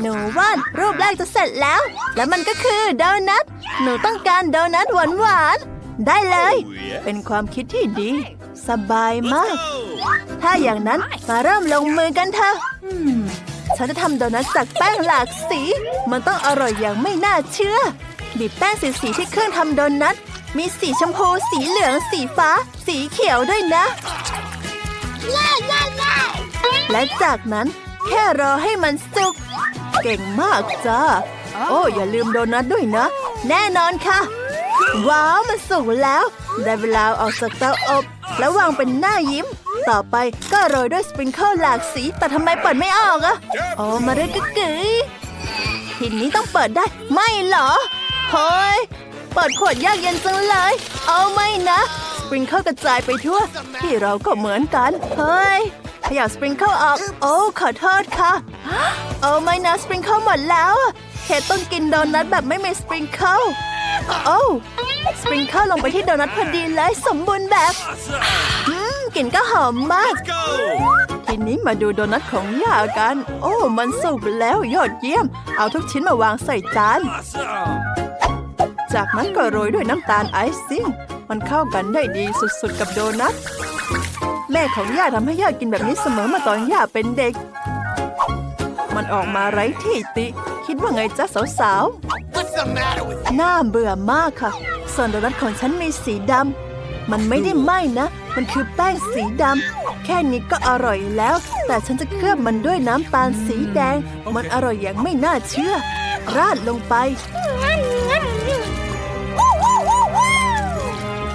หนูวาดรูปแรกจะเสร็จแล้ว และมันก็คือโดนัท หนูต้องการโดนัทหวานหวานๆได้เลย เป็นความคิดที่ดี สบายมาก ถ้าอย่างนั้นมาเริ่มลงมือกันเถอะอืมฉันจะทำโดนัทจากแป้งหลากสี มันต้องอร่อยอย่างไม่น่าเชื่อ บีบแป้งสีสีๆที่เครื่องทำโดนัท มีสีชมพู สีเหลือง สีฟ้า สีเขียวด้วยนะ และจากนั้น แค่รอให้มันสุก เก่งมากจ้า โอ้อย่าลืมโดนัทด้วยนะ แน่นอนค่ะ ว้าว มันสุกแล้ว ได้เวลาเอาออกจากเตาอบ แล้ววางเป็นหน้ายิ้ม ต่อไปก็โรยด้วยสปริงเกิลหลากสี แต่ทำไมเปิดไม่ออกอะโอ้มาเรื่อยกึกยทีนี้ต้องเปิดได้ ไม่เหรอเฮ้ยเปิดขวดยากเย็นจังเลย เอาไม่นะ สปริงเกิลกระจายไปทั่ว ที่เราก็เหมือนกัน เฮ้ยข ยับสปริงเกิลออก โอ้ขอโทษค่ะ โอ้ไม่นะสปริงเกิลหมดแล้วอะเคทต้องกินโดนัทแบบไม่มีสปริงเกิลโอ้สปริงเกิลลงไปที่โดนัทพอดีเลยสมบูรณ์แบบอืมกลิ่นก็หอมมาก Let's go! ทีนี้มาดูโดนัทของย่ากัน โอ้ มันสุกแล้วยอดเยี่ยม เอาทุกชิ้นมาวางใส่จาน Awesome! จากนั้นก็โรยด้วยน้ำตาลไอซิ่ง มันเข้ากันได้ดีสุดๆกับโดนัท แม่ของย่าทำให้ย่ากินแบบนี้เสมอมาตอนย่าเป็นเด็ก มันออกมาไร้ที่ติ คิดว่าไงจ๊ะสาว What's the matter with ๆน่าเบื่อมากค่ะ ส่วนโดนัทของฉันมีสีดำ มันไม่ได้ไหม้นะ มันคือแป้งสีดำ แค่นี้ก็อร่อยแล้ว แต่ฉันจะเคลือบมันด้วยน้ำตาลสีแดง มันอร่อยอย่างไม่น่าเชื่อ ราดลงไป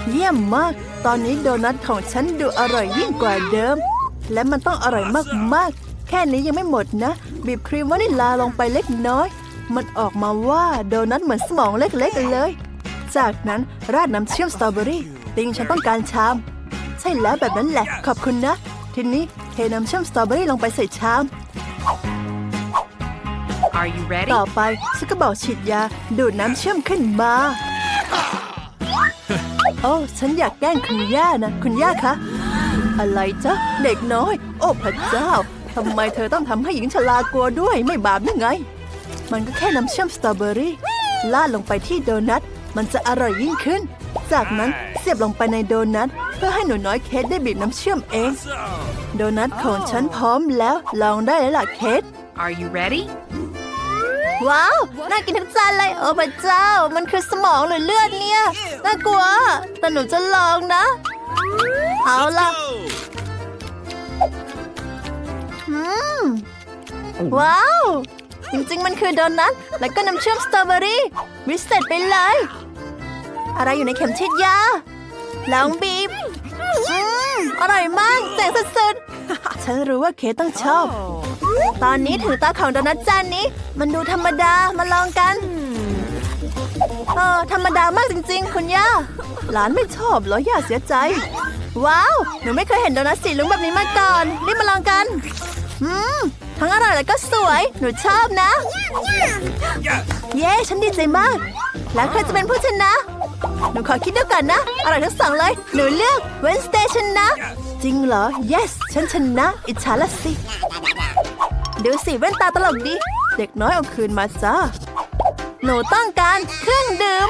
เยี่ยมมาก ตอนนี้โดนัทของฉันดูอร่อยยิ่งกว่าเดิม และมันต้องอร่อยมากๆ แค่นี้ยังไม่หมดนะ บีบครีมวานิลลาลงไปเล็กน้อย มันออกมาว่าโดนัทเหมือนสมองเล็กๆเลย จากนั้นราดน้ำเชื่อมสตรอเบอรี่ ติงฉันต้องการชาม ใช่แล้วแบบนั้นแหละ ขอบคุณนะ ทีนี้เทน้ำเชื่อมสตรอเบอรี่ลงไปใส่ชาม Are you ready? ต่อไปฉันก็บอกฉีดยาดูดน้ำเชื่อมขึ้นมา โอ้ฉันอยากแกล้งคุณย่านะ คุณย่าคะ อะไรจ๊ะ เด็กน้อย โอ้พระเจ้าทำไมเธอต้องทำให้หญิงชรากลัวด้วยไม่บาปยังไง มันก็แค่น้ำเชื่อมสตรอเบอรี่ลาดลงไปที่โดนัท มันจะอร่อยยิ่งขึ้น จากนั้นเสียบลงไปในโดนัท เพื่อให้หนูน้อยเคสได้บีบน้ำเชื่อมเอง Awesome! โดนัทของฉันพร้อมแล้วลองได้แล้วล่ะเคส Are you ready? ว้าว น่ากินทั้งจานเลย โอ้พระเจ้า มันคือสมองหรือเลือดเนี่ย น่ากลัว แต่หนูจะลองนะ เอาล่ะ Go! อืมว้าว จริงๆ มันคือโดนัท แล้วก็น้ำเชื่อมสตรอเบอรี่วิเศษไปเลย อะไรอยู่ในเข็มฉีดยาลองบีบอืมอร่อยมากเจ๋งสุดๆ ฉันรู้ว่าเคสต้องชอบ ตอนนี้ถึงตาของโดนัทจานนี้ มันดูธรรมดา มาลองกัน เออธรรมดามากจริง ๆ คุณย่า หลานไม่ชอบเหรอย่าเสียใจ ว้าว หนูไม่เคยเห็นโดนัทสีลุงแบบนี้มาก่อนรีบมาลองกัน อืม ทั้งอร่อยและก็สวย หนูชอบนะ เย้ฉันดีใจมาก แล้วใครจะเป็นผู้ชนะ หนูขอคิดดูก่อนนะ อร่อยทั้งสองเลย หนูเลือกเวนสเตย์ชนะ จริงเหรอ yes ฉันชนะ อิจฉาละสิ ดูสิแว่นตาตลกดี เด็กน้อยเอาคืนมาจ้า หนูต้องการเครื่องดื่ม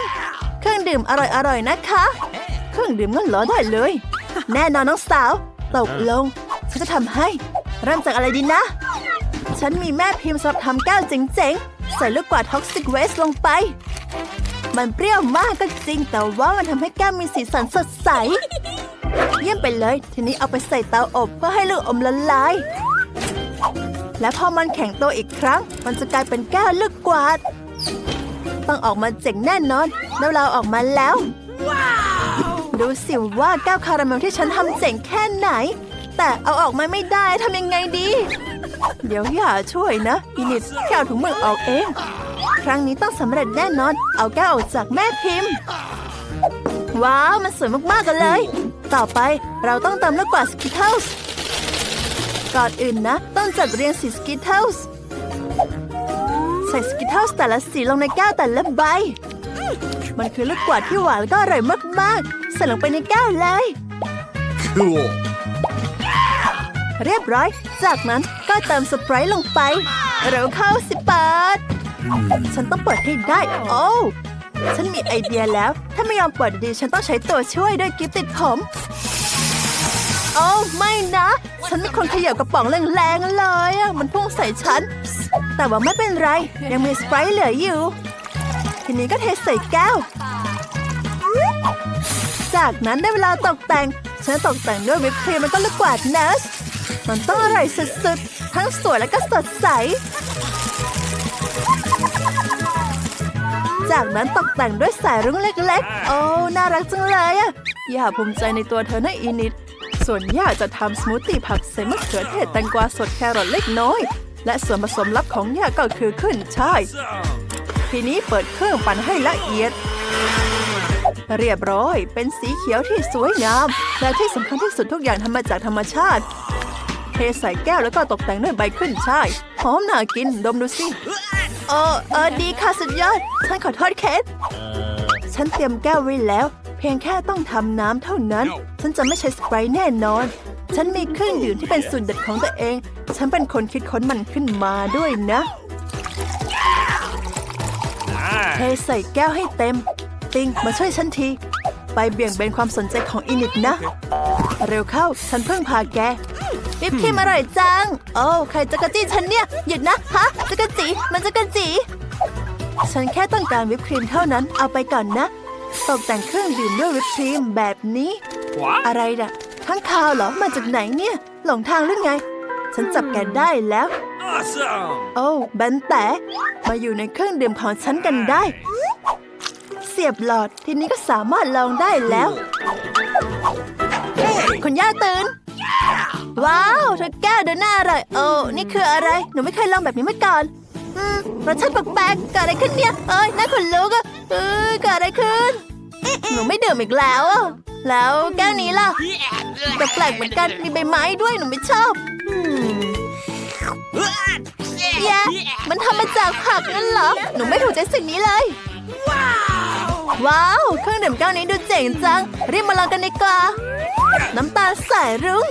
เครื่องดื่มอร่อยๆนะคะ เครื่องดื่มงั้นเหรอได้เลย แน่นอนน้องสาว ตกลง ฉันจะทำให้ เริ่มจากอะไรดีนะ ฉันมีแม่พิมพ์สำหรับทำแก้วเจ๋งๆ ใส่ลูกกวาดท็อกซิกเวสลงไป มันเปรี้ยวมากก็จริง แต่ว่ามันทำให้แก้วมีสีสันสดใส เยี่ยมไปเลย ทีนี้เอาไปใส่เตาอบเพื่อให้ลูกอมละลายและพอมันแข็งตัวอีกครั้ง มันจะกลายเป็นแก้วลูกกวาด ต้องออกมาเจ๋งแน่นอน แล้วเราออกมาแล้ว ดูสิว่าแก้วคาราเมลที่ฉันทำเจ๋งแค่ไหน แต่เอาออกมาไม่ได้ทำยังไงดี เดี๋ยวอย่าช่วยนะอินิดแค่เอาถุงมือออกเอง ครั้งนี้ต้องสำเร็จแน่นอน เอาแก้วออกจากแม่พิมพ์ ว้าว มันสวยมากๆกันเลย ต่อไปเราต้องเติมลูกกวาดสกิทเทิลส์ก่อนอื่นนะ ต้องจัดเรียงสีสกิทเทิลส์ ใส่สกิทเทิลส์แต่ละสีลงในแก้วแต่ละใบ มันคือลูกกวาดที่หวานและก็อร่อยมากๆ ใส่ลงไปในแก้วเลย Cool! เรียบร้อย จากนั้นก็เติมสไปร์ลงไปเร็วเข้าสิเปิดฉันต้องเปิดให้ได้ โอ้วฉันมีไอเดียแล้ว ถ้าไม่ยอมเปิดดีๆฉันต้องใช้ตัวช่วยด้วยกิฟติดผม โอ้ไม่นะ ฉันไม่คนเขย่ากระป๋องแรงๆเลยอะมันพุ่งใส่ฉัน แต่ว่าไม่เป็นไร ยังมีสไปร์เหลืออยู่ ทีนี้ก็เทใส่แก้ว จากนั้นได้เวลาตกแต่ง ฉันตกแต่งด้วยวิปครีมแล้วก็ลูกกวาดเนสมันต้องอร่อยสุดๆ ทั้งสวยและก็สดใส จากนั้นตกแต่งด้วยสายรุ้งเล็กๆ โอ้ น่ารักจังเลยอะอย่าภูมิใจในตัวเธอนะอีนิด ส่วนย่าจะทำสมูทตี้ผักใส่มะเขือเทศแตงกวาสดแครอทเล็กน้อย และส่วนผสมลับของย่าก็คือขึ้นช่ายทีนี้เปิดเครื่องปั่นให้ละเอียด เรียบร้อย เป็นสีเขียวที่สวยงาม และที่สำคัญที่สุดทุกอย่างทำมาจากธรรมชาติ เทใส่แก้วแล้วก็ตกแต่งด้วยใบขึ้นช่ายหอมน่ากินดมดูสิเออเออดีค่ะสุดยอด ฉันขอโทษเคสฉันเตรียมแก้วไว้แล้ว เพียงแค่ต้องทำน้ำเท่านั้น ฉันจะไม่ใช้สไปร์แน่นอน ฉันมีเครื่องดื่มที่เป็นสูตรเด็ดของตัวเอง ฉันเป็นคนคิดค้นมันขึ้นมาด้วยนะเทใส่แก้วให้เต็ม ติงมาช่วยฉันที ไปเบี่ยงเบนความสนใจของอินิดนะ เร็วเข้าฉันเพิ่งพาแกวิปครีมอร่อยจัง โอ้ใครจะกระจี้ฉันเนี่ย หยุดนะ ฮะจะกระจีมันจะกระจีฉันแค่ต้องการวิปครีมเท่านั้นเอาไปก่อนนะ ตกแต่งเครื่องดื่มด้วยวิปครีมแบบนี้ What? อะไรน่ะ ข้างคาวเหรอ มาจากไหนเนี่ย หลงทางหรือไง ฉันจับแกได้แล้ว Awesome! โอ้แบนแต่ มาอยู่ในเครื่องดื่มของฉันกันได้ เสียบหลอด ทีนี้ก็สามารถลองได้แล้ว คุณย่าตื่น ว้าวเธอแก้วเดินหน้าอร่อยโอ้ นี่คืออะไร หนูไม่เคยลองแบบนี้มาก่อนอืมรสชาติแปลกๆเกิดอะไรขึ้นเนี่ย เอ้ยน่าขนลุกอะเอ้ยเกิดอะไรขึ้น หนูไม่ดื่มอีกแล้วอะ แล้วแก้วนี้ล่ะแปลกๆเหมือนกันมีใบไม้ด้วยหนูไม่ชอบแย่มันทำมาจากผักนั่นเหรอ หนูไม่ถูกใจสิ่งนี้เลย ว้าว เครื่องดื่มแก้วนี้ดูเจ๋งจัง รีบมาลองกันดีกว่า น้ำตาลสายรุ้ง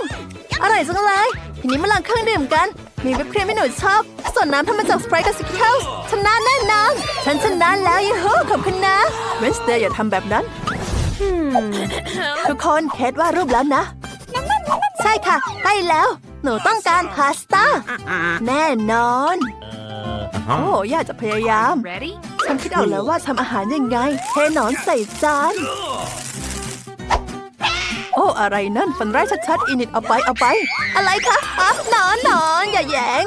อร่อยจังเลย ทีนี้มาลองเครื่องดื่มกัน มีวิปครีมที่หนูชอบ ส่วนน้ำทำมาจากสไปร์กับสกิลส์ชนะแน่นอนฉันชนะแล้วยูฮูขอบคุณนะเวนสเดย์อย่าทำแบบนั้น ทุกคนเคสว่าดรูปแล้วนะ ใช่ค่ะใกล้แล้ว หนูต้องการพาสต้า แน่นอน โอ้อยากจะพยายาม Ready? ฉันคิดออกแล้วว่าทำอาหารยังไงเทหนอนใส่จาน โอ้ อะไรนั่นฟันไร้ายชัดๆอินิดเอาไปเอาไป อะไรคะอะหนอนหนอนอย่าแหยง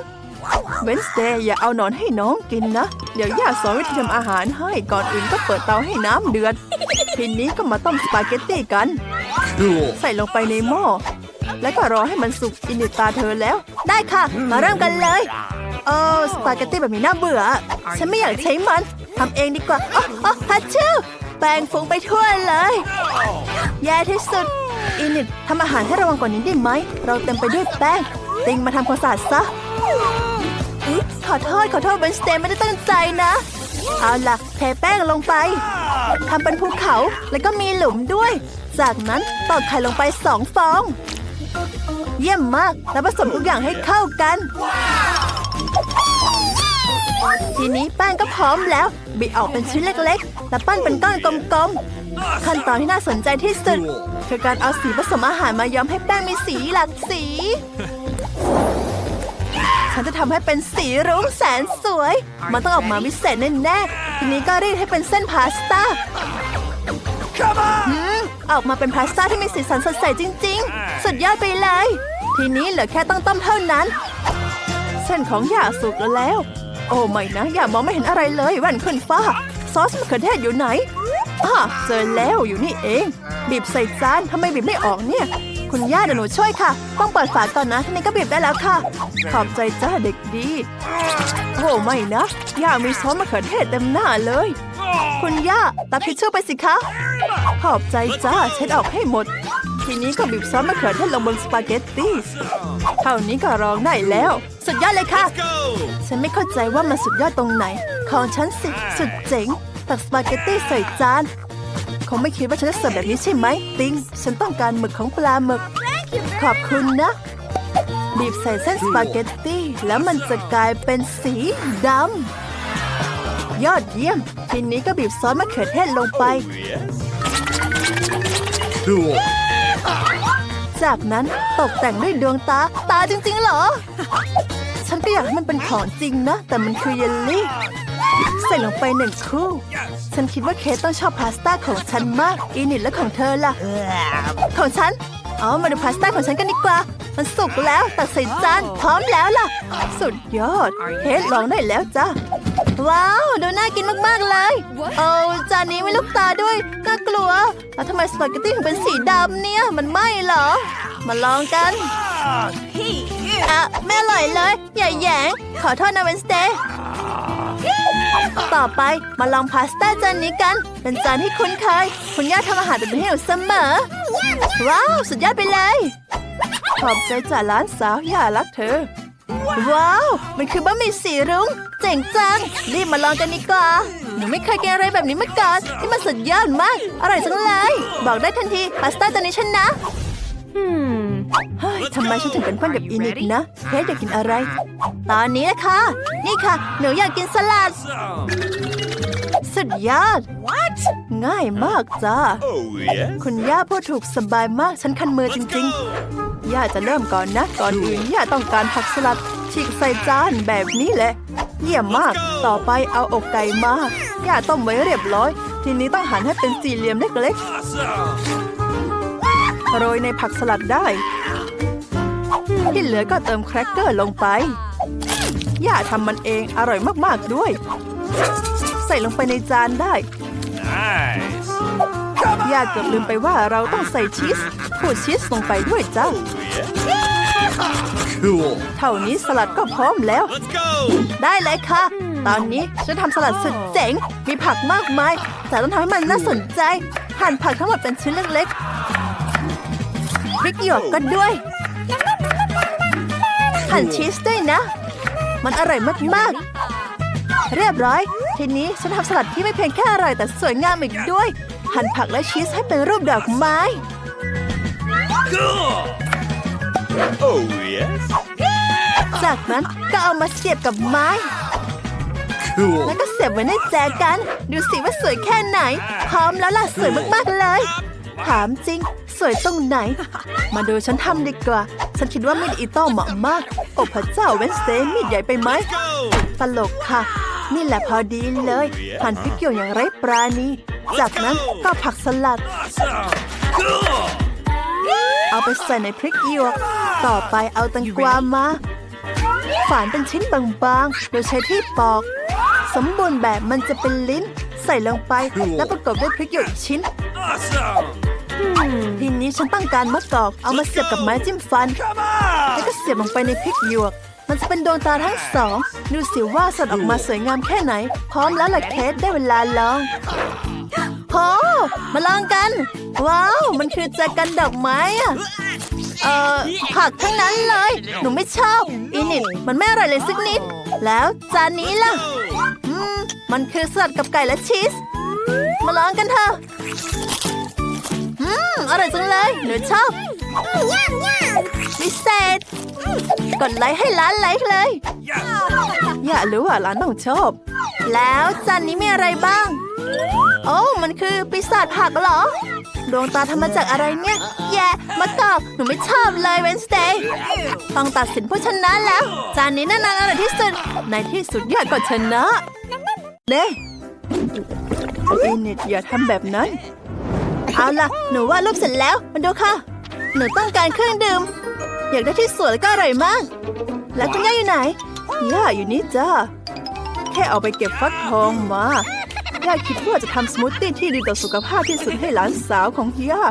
เวนสเดย์อย่าเอาหนอนให้น้องกินนะ เดี๋ยวย่าสอนวิธีทำอาหารให้ก่อนอื่นก็เปิดเตาให้น้ำเดือดทีนี้ก็มาต้มสปาเกตตี้กัน Cool. ใส่ลงไปในหม้อแล้วก็รอให้มันสุกอินิดตาเธอแล้ว ได้ค่ะ มาเริ่มกันเลยเออสปาเกตตี้แบบนี้น่าเบื่อ ฉันไม่อยากใช้มันทำเองดีกว่าอ๋ออ๋อฮัชชิวแป้งฟุ้งไปทั่วเลยแย่ที่สุดอินิดทำอาหารให้ระวังกว่านี้ได้ไหม เราเต็มไปด้วยแป้ง ติงมาทำความสะอาดซะอุ๊ยขอโทษ ขอโทษเบนสเตนไม่ได้ตั้งใจนะ เอาล่ะเทแป้งลงไปทำเป็นภูเขาแล้วก็มีหลุมด้วย จากนั้นตอกไข่ลงไปสองฟอง เยี่ยมมากแล้วผสมทุกอย่างให้เข้ากัน ทีนี้แป้งก็พร้อมแล้ว บิดออกเป็นชิ้นเล็กๆ แล้วปั้นเป็นก้อนกลมๆ ขั้นตอนที่น่าสนใจที่สุดคือการเอาสีผสมอาหารมาย้อมให้แป้งมีสีหลากสี ฉันจะทำให้เป็นสีรุ้งแสนสวย มันต้องออกมาวิเศษแน่ๆทีนี้ก็รีดให้เป็นเส้นพาสต้า Come on! อืมออกมาเป็นพาสต้าที่มีสีสันสดใสจริง ๆ สุดยอดไปเลย ทีนี้เหลือแค่ต้องต้มเท่านั้น เส้นของหย่าสุกแล้ว โอ้ไม่นะหย่ามองไม่เห็นอะไรเลยแว่นขึ้นฟ้า ซอสมะเขือเทศอยู่ไหนอ่าเจอแล้วอยู่นี่เอง บีบใส่จานทำไมบีบไม่ออกเนี่ย คุณย่าเดี๋ยวหนูช่วยค่ะ ต้องเปิดฝาก่อนนะทีนี้ก็บีบได้แล้วค่ะ ขอบใจจ้าเด็กดี โอ้ไม่นะย่ามีซอสมะเขือเทศเต็มหน้าเลย คุณย่าตักทิชชู่ไปสิคะ ขอบใจจ้าเช็ดออกให้หมด ทีนี้ก็บีบซอสมะเขือเทศลงบนสปาเกตตี้เท่านี้ก็ร้องได้แล้ว สุดยอดเลยค่ะ ฉันไม่เข้าใจว่ามันสุดยอดตรงไหน ของฉันสิสุดเจ๋งตักสปาเกตตี้ใส่จาน งไม่คิดว่าฉันจะเสิร์ฟแบบนี้ใช่ไหม ติง ฉันต้องการหมึกของปลาหมึก ขอบคุณนะ บีบใส่เส้นสปาเกตตี้ แล้วมันจะกลายเป็นสีดำ ยอดเยี่ยม ทีนี้ก็บีบซอสมะเขือเทศลงไป Yes. Cool. จากนั้นตกแต่งด้วยดวงตา ตาจริงๆเหรอ ฉันก็อยากให้มันเป็นของจริงนะ แต่มันคือเยลลี่ใส่ลงไปหนึ่งคู่ ฉันคิดว่าเคสต้องชอบพาสต้าของฉันมากอีนิดและของเธอล่ะ ของฉันเอามาดูพาสต้าของฉันกันดีกว่า มันสุกแล้ว ตักใส่จาน พร้อมแล้วล่ะ สุดยอด เคสลองได้แล้วจ้าว้าว ดูน่ากินมาก ๆ เลยเอาจานนี้ไม่ลูกตาด้วย ก็กลัว แล้วทำไมสปาเกตตี้ถึงเป็นสีดำเนี่ย มันไหม้เหรอ มาลองกันอะไม่อร่อยเลย อย่าแหยง ขอโทษนะเวนสเตย์ ต่อไปมาลองพาสต้าจานนี้กัน เป็นจานที่คุ้นเคย คุณย่าทำอาหารเป็นให้หนูเสมอ ว้าว สุดยอดไปเลย ขอบใจจากร้านสาวย่ารักเธอ ว้าว มันคือบะหมี่สีรุ้งเจ๋งจัง รีบมาลองกันดีกว่าหนูไม่เคยกินอะไรแบบนี้มาก่อนนี่มันสุดยอดมาก อร่อยจังเลย บอกได้ทันทีพาสต้าจานนี้ฉันนะ Hmm. เฮ้ยทำไมฉันถึงเป็นเพื่อนกับอีนิกนะเค้กอยากกินอะไร ตอนนี้นะคะ นี่ค่ะ หนูอยากกินสลัด Awesome. สุดยอดง่ายมากจ้า Oh, yes. คุณย่าพูดถูกสบายมากฉันคันมือจริงๆย่าจะเริ่มก่อนนะ ก่อนอื่นย่าต้องการผักสลัดฉีกใส่จานแบบนี้แหละ เยี่ยมมาก ต่อไปเอาอกไก่มาย่าต้มไว้เรียบร้อย ทีนี้ต้องหั่นให้เป็นสี่เหลี่ยมเล็ก Awesome. ๆโรยในผักสลัดได้ ที่เหลือก็เติมแครกเกอร์ลงไป ย่าทำมันเองอร่อยมากๆด้วย ใส่ลงไปในจานได้ Nice. ย่าเกือบลืมไปว่าเราต้องใส่ชีสขูดชีสลงไปด้วยจ้า Yes. Cool. เท่านี้สลัดก็พร้อมแล้ว Let's go. ได้เลยค่ะ ตอนนี้ฉันทำสลัดสุดเจ๋ง มีผักมากมาย แต่ต้องทำให้มันน่าสนใจ หั่นผักทั้งหมดเป็นชิ้นเล็กๆพริกหยวกก็ด้วย หั่นชีสด้วยนะ มันอร่อยมากๆ เรียบร้อย ทีนี้ฉันทำสลัดที่ไม่เพียงแค่อร่อยแต่สวยงามอีกด้วย หั่นผักและชีสให้เป็นรูปดอกไม้ Cool. Oh, yes. จากนั้นก็เอามาเสียบกับไม้ Cool. แล้วก็เสียบไว้ในแจกัน ดูสิว่าสวยแค่ไหน พร้อมแล้วล่ะสวยมากๆเลย ถามจริง สวยตรงไหน มาดูฉันทำดีกว่า ฉันคิดว่ามีดอิโต้เหมาะมาก โอ้พระเจ้าเวนสเตย์มีดใหญ่ไปไหม Go. ตลกค่ะ นี่แหละพอดีเลยหั่นพริกเกี่ยวอย่างไร้ปราณี จากนั้นก็ผักสลัด Awesome. Cool. เอาไปใส่ในพริกหยวก ต่อไปเอาแตังกวามา ฝานเป็นชิ้นบางๆ โดยใช้ที่ปอก สมบูรณ์แบบมันจะเป็นลิ้น ใส่ลงไป แล้วประกอบด้วยพริกหยวกอีกชิ้น Awesome. ทีนี้ฉันต้องการมะกอก เอามาเสียบกับไม้จิ้มฟัน Come แล้ว on. ก็เสียบลงไปในพริกหยวก มันจะเป็นดวงตาทั้งสอง ดูสิว่าสดออกมาสวยงามแค่ไหน พร้อมแล้วล่ะเคสได้เวลาลองโอ้มาลองกัน ว้าว มันคือแจกันดอกไม้อะเอ่อผักทั้งนั้นเลย หนูไม่ชอบอีนิดมันไม่อร่อยเลยสักนิด แล้วจานนี้ล่ะ อืม มันคือสลัดกับไก่และชีส มาลองกันเถอะอืมอร่อยจังเลยหนูชอบพิเศษกดไลค์ให้ร้านไลค์เลย อย่ารู้ว่าร้านต้องชอบ แล้วจานนี้มีอะไรบ้าง โอ้มันคือปีศาจผักเหรอ ดวงตาทำมาจากอะไรเนี่ย แย่มะกอกหนูไม่ชอบเลยเวนสเตย์ต้องตัดสินผู้ชนะแล้ว จานนี้น่านานอร่อยที่สุด ในที่สุดยอดก็ชนะเอินิดอย่าทำแบบนั้น เอาล่ะ หนูวาดรูปเสร็จแล้ว มาดูค่ะ หนูต้องการเครื่องดื่ม อยากได้ที่สวยแล้วก็อร่อยมาก แล้วคุณย่าอยู่ไหน ย่าอยู่นี่จ้า แค่เอาไปเก็บฟักทองมา ย่าคิดว่าจะทำสมูทตี้ที่ดีต่อสุขภาพที่สุดให้หลานสาวของย่า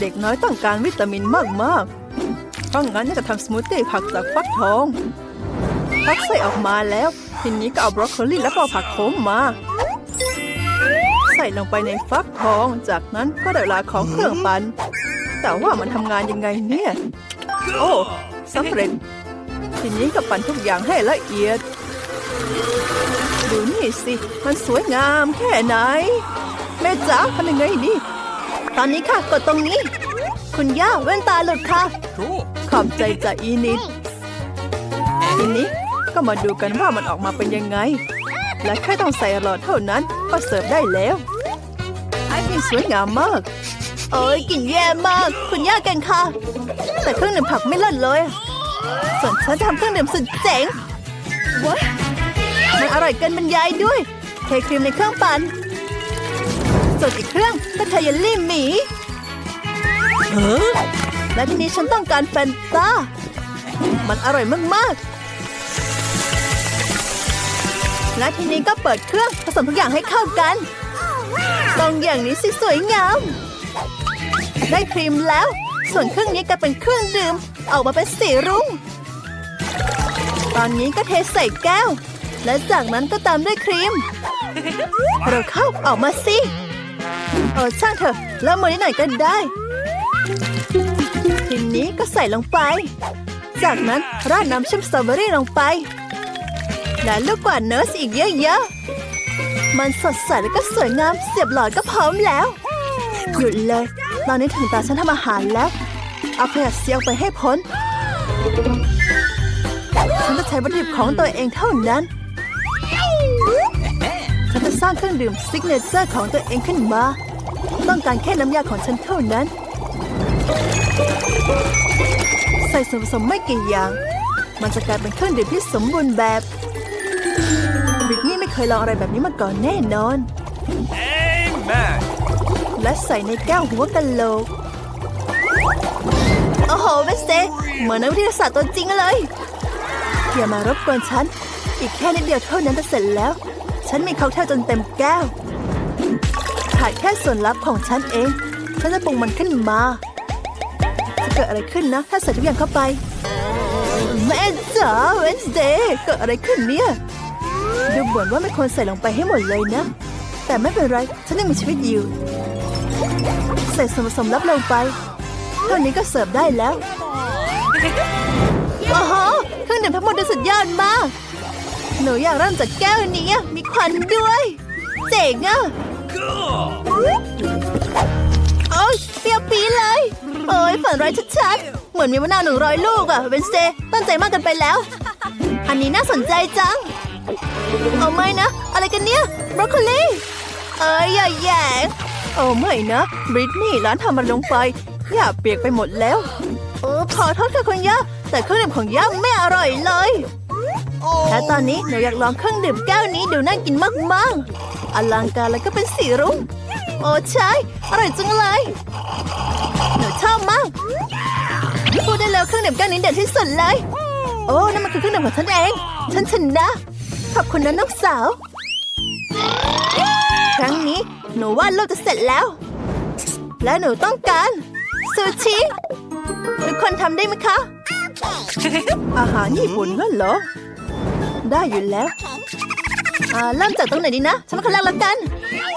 เด็กน้อยต้องการวิตามินมากๆเพราะงั้นย่าจะทำสมูทตี้ผักจากฟักทองฟักใส่ออกมาแล้ว ทีนี้ก็เอาบรอกโคลีและก็ผักโขมมา ส่ลงไปในฟักทอง จากนั้นก็ได้เวลาของเครื่องปั่นแต่ว่ามันทำงานยังไงเนี่ย โอ้สำเร็จ ทีนี้ก็ปั่นทุกอย่างให้ละเอียด ดูนี่สิ มันสวยงามแค่ไหน แม่จ๋าทำยังไงดีตอนนี้ค่ะ กดตรงนี้ คุณย่าแว่นตาหลุดค่ะ Cool. ขอบใจจากอีนิดทีนี้ก็มาดูกันว่ามันออกมาเป็นยังไง และแค่ต้องใส่หลอดเท่านั้น ก็เสิร์ฟได้แล้ว ไอ้นี่สวยงามมาก เอ้ยกลิ่นแย่มาก คุณย่าแกงค่ะ แต่เครื่องดื่มผักไม่เล่นเลย ส่วนฉันทำเครื่องดื่มสุดเจ๋งว้ามันอร่อยเกินบรรยายด้วยเทครีมในเครื่องปั่นส่วนอีกเครื่องก็เทเยลลี่หมีเฮ้อและทีนี้ฉันต้องการแฟนตา มันอร่อยมากๆ และทีนี้ก็เปิดเครื่องผสมทุกอย่างให้เข้ากัน ตรงอย่างนี้สิสวยงาม ได้ครีมแล้ว ส่วนเครื่องนี้ก็เป็นเครื่องดื่ม ออกมาเป็นสีรุ้ง ตอนนี้ก็เทใส่แก้ว และจากนั้นก็ตามด้วยครีม เราเข้าออกมาสิเออช่างเถอะเริ่มมือนิดหน่อยก็ได้ ทีนี้ก็ใส่ลงไป จากนั้นราดน้ำเชื่อมสตรอเบอรี่ลงไป และลูกกวาดเนอร์สอีกเยอะๆ มันสดใสแล้วก็สวยงามเสียบหลอดก็พร้อมแล้ว หยุดเลย ตอนนี้ถึงตาฉันทำอาหารแล้ว เอาขยะเสียงไปให้พ้น ฉันจะใช้วัตถุดิบของตัวเองเท่านั้น ฉันจะสร้างเครื่องดื่มซิกเนเจอร์ของตัวเองขึ้นมา ต้องการแค่น้ำยาของฉันเท่านั้น ใส่ส่วนผสมไม่กี่อย่าง มันจะกลายเป็นเครื่องดื่มที่สมบูรณ์แบบ เคยลองอะไรแบบนี้มาก่อนแน่นอน Amen. และใส่ในแก้วหัวกะโหลก โอ้โหเวสเตเหมือนนักวิทยาศาสตร์ตัวจริงเลย อย่ามารบกวนฉัน อีกแค่นิดเดียวเท่านั้นจะเสร็จแล้ว ฉันมีค็อกเทลจนเต็มแก้ว ขาดแค่ส่วนลับของฉันเอง ฉันจะปรุงมันขึ้นมาจะเกิดอะไรขึ้นนะ ถ้าใส่ทุกอย่างเข้าไป แม่จ๋าเวนสเดย์เกิดอะไรขึ้นเนี่ย ดูเหมือนว่าไม่ควรใส่ลงไปให้หมดเลยนะ แต่ไม่เป็นไร ฉันยังมีชีวิตอยู่ ใส่ส่วนผสมลับลงไปเท่านี้ก็เสิร์ฟได้แล้วโอ้โหเครื่องดื่มทั้งหมดดูสุดยอดมาก หนูอยากเริ่มจากแก้วนี้มีควันด้วย เจ๋งอะโอ้ยเปรี้ยวปีเลย โอ้ยฝันร้ายชัดๆ เหมือนมีมะนาวหนึ่งร้อยลูกอะเวนเตย์ตั้งใจมากเกันไปแล้ว อันนี้น่าสนใจจัง เอาไม่นะ อะไรกันเนี่ยบรอกโคลีเอ้ยอย่าแหย่งโอ้ไม่นะบริตนี่ร้านทำมันลงไปย่าเปียกไปหมดแล้วเออขอโทษค่ะคุณย่าแต่เครื่องดื่มของย่าไม่อร่อยเลยและตอนนี้หนูอยากลองเครื่องดื่มแก้วนี้ดูน่ากินมากๆอลังการแล้วก็เป็นสีรุ้งโอ้ใช่อร่อยจังเลยหนูชอบมากพูดได้แล้วเครื่องดื่มแก้วนี้เด็ดที่สุดเลย โอ้นั่นมันคือเครื่องดื่มของฉันเอง ฉันชนะ ขอบคุณนะน้องสาว ครั้งนี้หนูว่าลูกจะเสร็จแล้ว และหนูต้องการซูชิทุกคนทำได้ไหมคะ อาหารญี่ปุ่นงั้นเหรอ ได้อยู่แล้วอ่าเริ่มจากตรงไหนดีนะ ฉันมาคนแรกแล้วกัน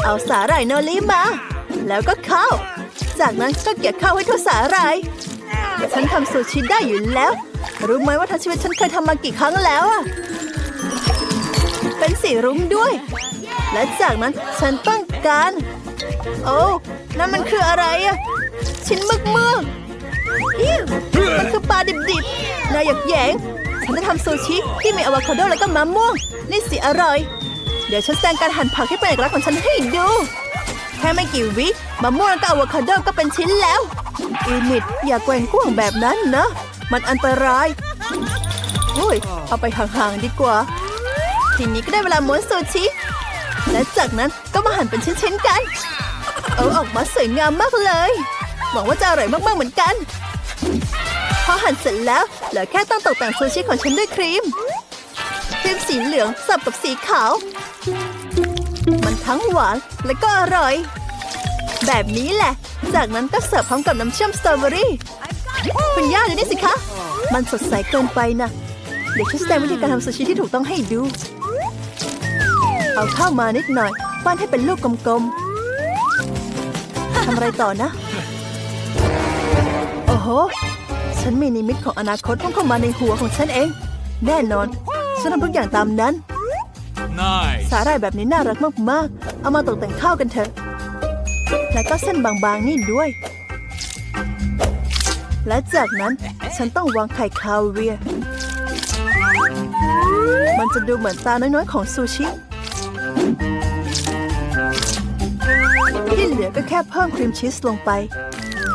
เอาสาหร่ายโนริมา แล้วก็ข้าว จากนั้นก็เกี่ยข้าวให้ทั่วสาหร่าย ฉันทำซูชิได้อยู่แล้ว รู้ไหมว่าทั้งชีวิตฉันเคยทำมากี่ครั้งแล้วอะ เป็นสีรุ้งด้วย และจากนั้นฉันต้องการ โอ้นั่นมันคืออะไรอะชิ้นมึกมือกอิ้วมันคือปลาดิบๆนายอยากแยงฉันจะทำซูชิที่มีอะวคาโดแล้วก็มะม่วง นี่สิอร่อย เดี๋ยวฉันแสดงการหั่นผักที่เป็นเอกลักษณ์ของฉันให้ดูแค่ไม่กี่วิมะม่วงแล้วก็อะวคาโดก็เป็นชิ้นแล้วอีนิดอย่าแกว่งกว้างแบบนั้นนะ มันอันตรายอุ้ยเอาไปห่างๆดีกว่า ทีนี้ก็ได้เวลาม้วนซูชิ และจากนั้นก็มาหั่นเป็นชิ้นๆกัน เอาออกมาสวยงามมากเลยหวังว่าจะอร่อยมากๆเหมือนกัน พอหั่นเสร็จแล้วเหลือแค่ต้องตกแต่งซูชิของฉันด้วยครีม ครีมสีเหลืองสับกับสีขาว มันทั้งหวานและก็อร่อย แบบนี้แหละ จากนั้นก็เสิร์ฟพร้อมกับน้ำเชื่อมสตรอเบอรี่คุณย่าดูนี่สิคะ มันสดใสเกินไปนะ เดี๋ยวฉันแสดงวิธีการทำซูชิที่ถูกต้องให้ดู เอาข้าวมานิดหน่อย ปั้นให้เป็นลูกกลมๆทำอะไรต่อนะ โอ้โห ฉันมีนิมิตของอนาคตพุ่งเข้ามาในหัวของฉันเอง แน่นอน ฉันทำทุกอย่างตามนั้น Nice. สาหร่ายแบบนี้น่ารักมากๆ เอามาตกแต่งข้าวกันเถอะ แล้วก็เส้นบางๆนี่ด้วย และจากนั้นฉันต้องวางไข่คาเวียมันจะดูเหมือนตาน้อยๆของซูชิ ที่เหลือก็แค่เพิ่มครีมชีสลงไป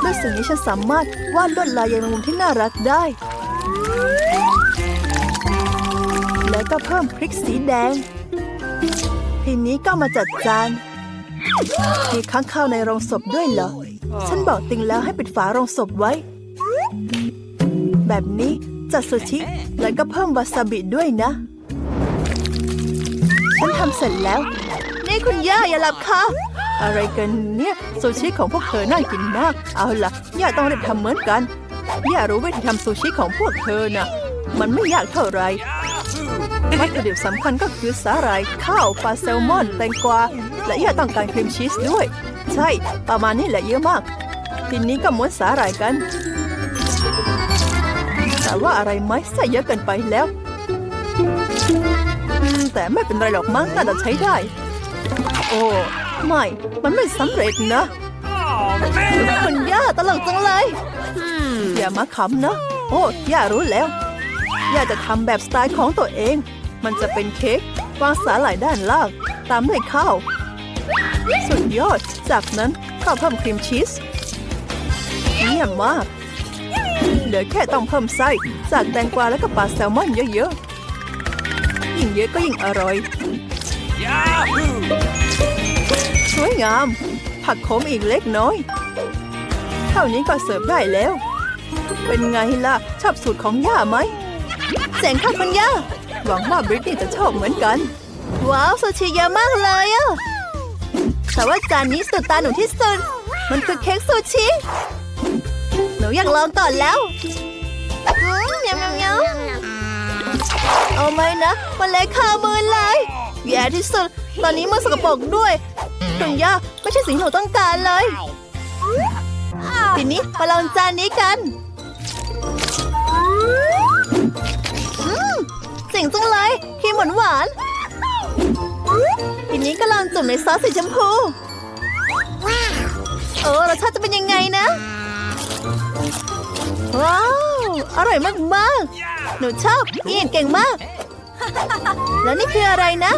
ด้วยสิ่งนี้ฉันสามารถวาดลวดลายใยแมงมุมที่น่ารักได้ แล้วก็เพิ่มพริกสีแดง ทีนี้ก็มาจัดจาน มีค้างคาวในโรงศพด้วยเหรอ ฉันบอกติงแล้วให้ปิดฝาโรงศพไว้ แบบนี้จัดซูชิ แล้วก็เพิ่มวาซาบิด้วยนะ ฉันทำเสร็จแล้ว นี่คุณย่าอย่าหลับค่ะ อะไรกันเนี่ยซูชิของพวกเธอน่ากินมาก เอาล่ะย่าต้องรีบทำเหมือนกันย่ารู้วิธีทำซูชิของพวกเธอน่ะมันไม่ยากเท่าไหรวัตถุดิบสำคัญก็คือสาหร่ายข้าวปลาแซลมอน แตงกวา และย่าต้องการครีมชีสด้วย ใช่ประมาณนี้แหละเยอะมากทีนี้ก็ม้วนสาหร่ายกัน แต่ว่าอะไรไหมใส่เยอะเกินไปแล้ว แต่ไม่เป็นไรหรอกมั้งน่าจะใช้ได้ โอ้ไม่ มันไม่สำเร็จนะคุณย่าตลกจังเลยอย่ามาขำนะ โอ้ย่ารู้แล้ว ย่าจะทำแบบสไตล์ของตัวเอง มันจะเป็นเค้กวางสาหร่ายด้านล่าง ตามด้วยข้าว สุดยอด จากนั้นก็เพิ่มครีมชีสเยี่ยมมาก เหลือแค่ต้องเพิ่มไส้จากแตงกวาแล้วก็ปลาแซลมอนเยอะๆ ยิ่งเยอะก็ยิ่งอร่อย Yahoo! สวยงาม ผักขมอีกเล็กน้อย เท่านี้ก็เสิร์ฟได้แล้ว เป็นไงล่ะ ชอบสูตรของย่าไหมเจ๋งค่ะคุณย่า หวังว่าบริตนี่จะชอบเหมือนกัน ว้าวซูชิเยอะมากเลยอะแต่ว่าจานนี้สุดตาหนูที่สุด มันคือเค้กซูชิ หนูอยากลองก่อนแล้วอืมยำยำยำ เอาไหมนะมันเล็กคามือเลยแย่ที่สุด ตอนนี้มือสกปรกด้วยคุณย่าไม่ใช่สิ่งที่หนูต้องการเลยทีนี้มาลองจานนี้กันอืมเจ๋งจังเลยครีมหวานหวานทีนี้ก็ลองจุ่มในซอสสีชมพูโอ้รสชาติจะเป็นยังไงนะ ว้าว อร่อยมากๆ หนูชอบอีนเก่งมาก แล้วนี่คืออะไรนะ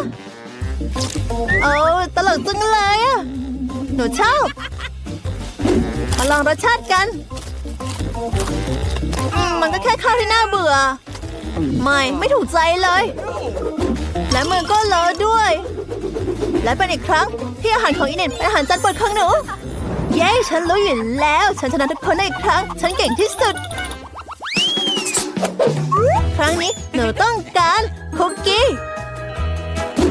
โอ้ตลกจังเลยอะหนูชอบ มาลองรสชาติกันอืมมันก็แค่ข้าวที่น่าเบื่อ ไม่ ไม่ถูกใจเลย และมือก็เลอะด้วย และเป็นอีกครั้งที่อาหารของอินเน็ตเป็นอาหารจานโปรดของหนู เย้ ฉันรู้อยู่แล้ว ฉันชนะทุกคนได้อีกครั้ง ฉันเก่งที่สุด ครั้งนี้หนูต้องการคุกกี้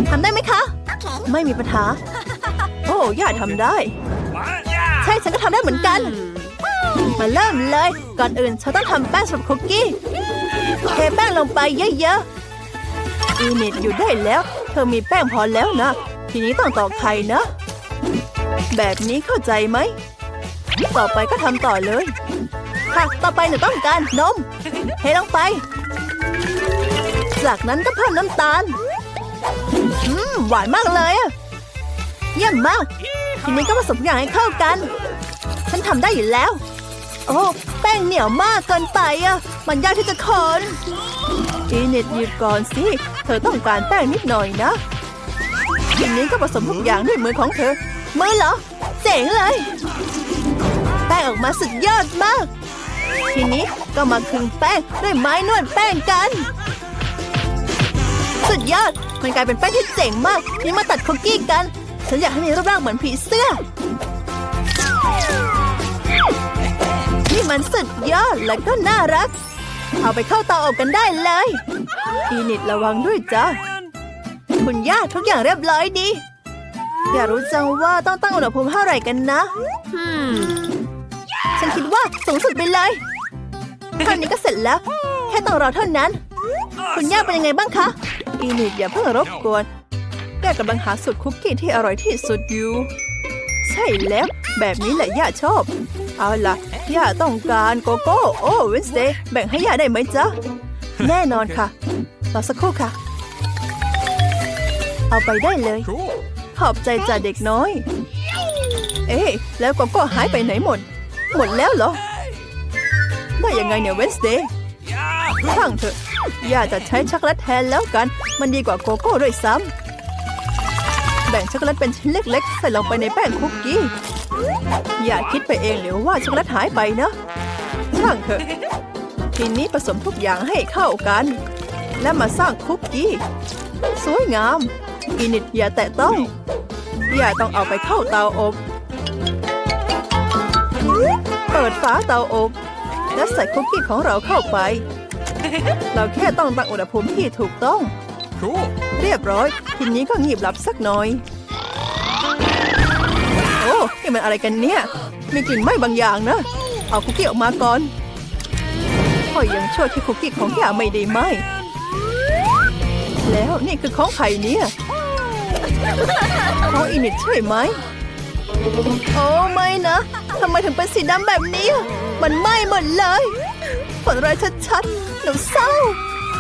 ทำได้ไหมคะ ไม่มีปัญหา โอ้ย่าทำได้ What? Yeah! ใช่ฉันก็ทำได้เหมือนกัน มาเริ่มเลย ก่อนอื่นฉันต้องทำแป้งสำหรับคุกกี้ เทแป้งลงไปเยอะๆ อีนิดอยู่ได้แล้ว เธอมีแป้งพอแล้วนะ ทีนี้ต้องตอกไข่นะ แบบนี้เข้าใจไหม ต่อไปก็ทำต่อเลย ค่ะ ต่อไปหนูต้องการนมเทลงไป จากนั้นก็เพิ่มน้ำตาล อืม หวานมากเลยอะเยี่ยมมาก ทีนี้ก็ผสมทุกอย่างให้เข้ากัน ฉันทำได้อยู่แล้ว โอ้ แป้งเหนียวมากเกินไปอะมันยากที่จะคนอีเน็ตหยุดก่อนสิ เธอต้องการแป้งนิดหน่อยนะ ทีนี้ก็ผสมทุกอย่างด้วยมือของเธอ มือเหรอ เจ๋งเลย แป้งออกมาสุดยอดมาก ทีนี้ก็มาคึงแป้งด้วยไม้นวดแป้งกัน สุดยอด มันกลายเป็นแป้งที่เจ๋งมาก นี่มาตัดคุกกี้กัน ฉันอยากให้มีรูปร่างเหมือนผีเสื้อ นี่มันสุดยอดและก็น่ารัก เอาไปเข้าเตาอบกันได้เลย อีนิดระวังด้วยจ้าคุณย่าทุกอย่างเรียบร้อยดี อยากรู้จังว่าต้องตั้งอุณหภูมิเท่าไหร่กันนะ Hmm. ฉันคิดว่าสูงสุดไปเลยเท่านี้ก็เสร็จแล้ว แค่ต้องรอเท่านั้น คุณย่าเป็นยังไงบ้างคะอีนิดอย่าเพิ่งรบกวนย่ากำลังหาสูตรคุกกี้ที่อร่อยที่สุดอยู่ ใช่แล้ว แบบนี้แหละย่าชอบ เอาล่ะ ย่าต้องการโกโก้ โอ้เวนสเดย์แบ่งให้ย่าได้ไหมจ๊ะ แน่นอนค่ะรอสักครู่ค่ะ เอาไปได้เลย Cool. ขอบใจจ่าเด็กน้อย เอ๊ะแล้วโกโก้หายไปไหนหมด หมดแล้วเหรอ ได้ยังไงเนี่ยเวนสเดย์ช่างเถอะอย่าจะใช้ช็อกโกแลตแทนแล้วกัน มันดีกว่าโกโก้ด้วยซ้ำแบ่งช็อกโกแลตเป็นชิ้นเล็กๆ ใส่ลงไปในแป้งคุกกี้ อย่าคิดไปเองหรือว่าช็อกโกแลตหายไปนะ ช่างเถอะ ทีนี้ผสมทุกอย่างให้เข้ากัน และมาสร้างคุกกี้ สวยงามอินิดอย่าแตะต้อง อย่าต้องเอาไปเข้าเตาอบ เปิดฝาเตาอบ และใส่คุกกี้ของเราเข้าไป เราแค่ต้องตั้งอุณหภูมิที่ถูกต้อง Cool. เรียบร้อย ทีนี้ก็งีบหลับสักหน่อย โอ้นี่มันอะไรกันเนี่ย มีกลิ่นไหม้บางอย่างนะ เอาคุกกี้ออกมาก่อนพ่อยังช่วยที่คุกกี้ของย่าไม่ได้ไหม แล้วนี่คือของใครเนี่ยของอินิดใช่ไหม โอ้ไม่นะ ทำไมถึงเป็นสีดำแบบนี้ มันไหม้หมดเลยผลร้ายชัดๆหนูเศร้า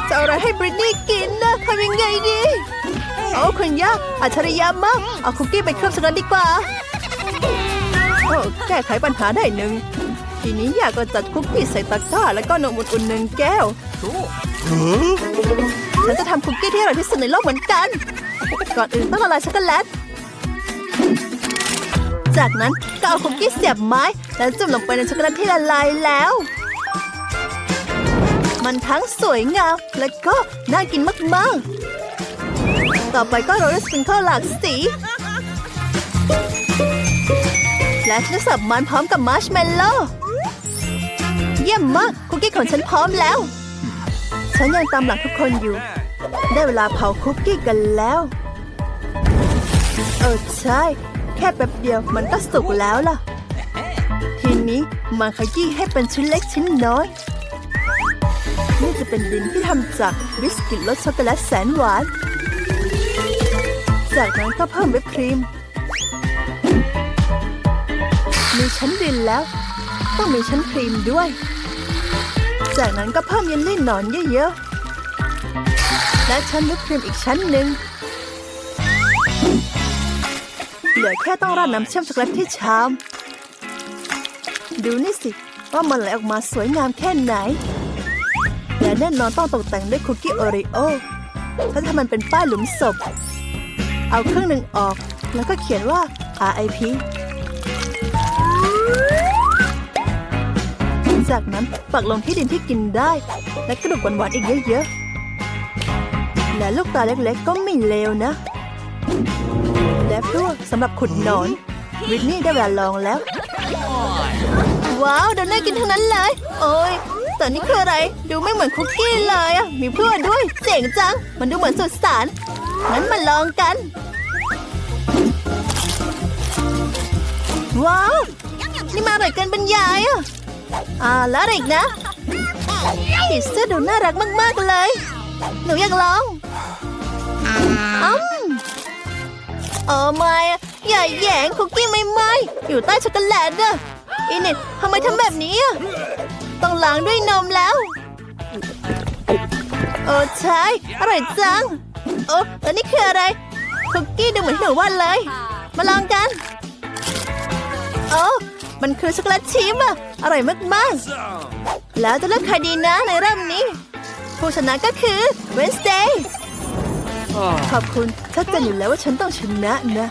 จะเอาอะไรให้บริตนี่กินนะทำยังไงดีโอ้คุณย่าอัจฉริยะมาก เอาคุกกี้ไปเคลือบสักนั้นดีกว่าโอ้แก้ไขปัญหาได้หนึ่ง ทีนี้ย่าก็จัดคุกกี้ใส่ตะกร้า แล้วก็นมอุ่นๆหนึ่งแก้ว Cool. ฉันจะทำคุกกี้ที่อร่อยที่สุดในโลกเหมือนกัน ก่อนอื่นต้องละลายช็อกโกแลต จากนั้นก็เอาคุกกี้เสียบไม้ แล้วจุ่มลงไปในช็อกโกแลตที่ละลายแล้ว มันทั้งสวยงามและก็น่ากินมากๆ ต่อไปก็โรยด้วยสปริงเกิลหลากสี และฉันจะสับมันพร้อมกับมาร์ชเมลโล่เยี่ยมมาก คุกกี้ของฉันพร้อมแล้ว ฉันยังตามหลังทุกคนอยู่ ได้เวลาเผาคุกกี้กันแล้ว เออใช่ ค่แป๊บเดียวมันก็สุกแล้วล่ะ ทีนี้มาขยี้ให้เป็นชิ้นเล็กชิ้นน้อย นี่จะเป็นดินที่ทำจากบิสกิตรสช็อกโกแลตแสนหวาน จากนั้นก็เพิ่มวิปครีม มีชั้นดินแล้ว ต้องมีชั้นครีมด้วย จากนั้นก็เพิ่มเยลลี่หนอนเยอะๆและชั้นวิปครีมอีกชั้นหนึ่ง เหลือแค่ต้องราดน้ำเชื่อมช็อกโกแลตที่ชาม ดูนี่สิ ว่ามันไหลออกมาสวยงามแค่ไหน และแน่นอนต้องตกแต่งด้วยคุกกี้โอรีโอถ้าทำมันเป็นป้ายหลุมศพ เอาครึ่งหนึ่งออก แล้วก็เขียนว่า RIP จากนั้นปักลงที่ดินที่กินได้ และกระดูกหวานๆอีกเยอะๆ และลูกตาเล็กๆก็ไม่เลวนะ และพวสำหรับขุดนอนวิทนี่ได้เวลาลองแล้ว ว้าวเดี๋ยวน่ากินทั้งนั้นเลย โอ้ยแต่นี่คืออะไร ดูไม่เหมือนคุกกี้เลยอะมีเพื่อนด้วยเจ๋งจัง มันดูเหมือนสุดสารงั้นมาลองกัน ว้าว นี่มาอร่อยเกินบรรยายอะอ่าแล้วอีกนะผีเสื้อดูน่ารักมาก ๆ เลย หนูอยากลองอืม โอ้ไม่อย่าแยงคุกกี้ไม่ไหมอยู่ใต้ช็อกโกแลตอะอินิดทำไมทำแบบนี้อะต้องล้างด้วยนมแล้ว โอ้ใช่อร่อยจัง โอ้แล้วนี่คืออะไรคุกกี้ดูเหมือนที่หนูวาดเลย มาลองกัน โอ้มันคือช็อกโกแลตชิพอะอร่อยมากๆ แล้วจะเลือกใครดีนะในรอบนี้ ผู้ชนะก็คือ Wednesday ขอบคุณชัดเจนอยู่แล้วว่าฉันต้องชนะนะ